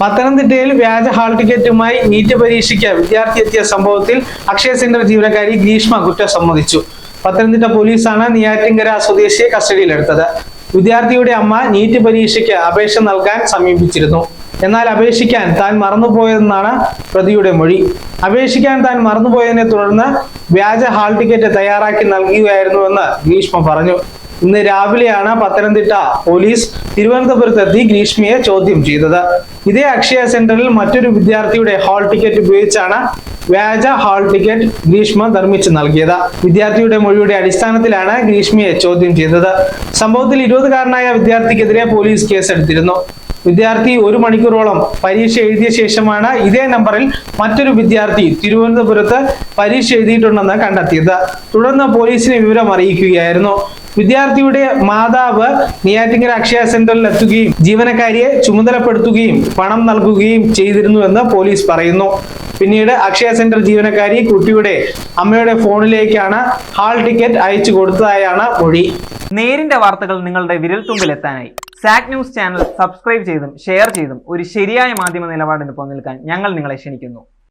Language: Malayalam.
പത്തനംതിട്ടയിൽ വ്യാജ ഹാൾ ടിക്കറ്റുമായി നീറ്റ് പരീക്ഷയ്ക്ക് വിദ്യാർത്ഥി എത്തിയ സംഭവത്തിൽ അക്ഷയ സെന്റർ ജീവനക്കാരി ഗ്രീഷ്മ കുറ്റം സമ്മതിച്ചു. പത്തനംതിട്ട പോലീസാണ് നെയ്യാറ്റിങ്കര സ്വദേശിയെ കസ്റ്റഡിയിലെടുത്തത്. വിദ്യാർത്ഥിയുടെ അമ്മ നീറ്റ് പരീക്ഷയ്ക്ക് അപേക്ഷ നൽകാൻ സമീപിച്ചിരുന്നു. എന്നാൽ അപേക്ഷിക്കാൻ താൻ മറന്നുപോയതെന്നാണ് പ്രതിയുടെ മൊഴി. അപേക്ഷിക്കാൻ താൻ മറന്നുപോയതിനെ തുടർന്ന് വ്യാജ ഹാൾ ടിക്കറ്റ് തയ്യാറാക്കി നൽകുകയായിരുന്നുവെന്ന് ഗ്രീഷ്മ പറഞ്ഞു. ഇന്ന് രാവിലെയാണ് പത്തനംതിട്ട പോലീസ് തിരുവനന്തപുരത്തെത്തി ഗ്രീഷ്മയെ ചോദ്യം ചെയ്തത്. ഇതേ അക്ഷയ സെന്ററിൽ മറ്റൊരു വിദ്യാർത്ഥിയുടെ ഹാൾ ടിക്കറ്റ് ഉപയോഗിച്ചാണ് വ്യാജ ഹാൾ ടിക്കറ്റ് ഗ്രീഷ്മ നിർമ്മിച്ചു നൽകിയത്. വിദ്യാർത്ഥിയുടെ മൊഴിയുടെ അടിസ്ഥാനത്തിലാണ് ഗ്രീഷ്മയെ ചോദ്യം ചെയ്തത്. സംഭവത്തിൽ ഇരുപതുകാരനായ വിദ്യാർത്ഥിക്കെതിരെ പോലീസ് കേസെടുത്തിരുന്നു. വിദ്യാർത്ഥി ഒരു മണിക്കൂറോളം പരീക്ഷ എഴുതിയ ശേഷമാണ് ഇതേ നമ്പറിൽ മറ്റൊരു വിദ്യാർത്ഥി തിരുവനന്തപുരത്ത് പരീക്ഷ എഴുതിയിട്ടുണ്ടെന്ന് കണ്ടെത്തിയത്. തുടർന്ന് പോലീസിനെ വിവരം അറിയിക്കുകയായിരുന്നു വിദ്യാർത്ഥിയുടെ മാതാവ് നെയ്യാറ്റിങ്കര അക്ഷയ സെന്ററിൽ എത്തുകയും ജീവനക്കാരിയെ ചുമതലപ്പെടുത്തുകയും പണം നൽകുകയും ചെയ്തിരുന്നുവെന്ന് പോലീസ് പറയുന്നു. പിന്നീട് അക്ഷയ സെന്റർ ജീവനക്കാരി കുട്ടിയുടെ അമ്മയുടെ ഫോണിലേക്കാണ് ഹാൾ ടിക്കറ്റ് അയച്ചു കൊടുത്തതായാണ് മൊഴി. നേരിന്റെ വാർത്തകൾ നിങ്ങളുടെ വിരൽത്തുമ്പിൽ എത്താനായി സാക് ന്യൂസ് ചാനൽ സബ്സ്ക്രൈബ് ചെയ്തും ഷെയർ ചെയ്തും ഒരു ശരിയായ മാധ്യമ നിലപാടിന് നിൽക്കാൻ ഞങ്ങൾ നിങ്ങളെ ക്ഷണിക്കുന്നു.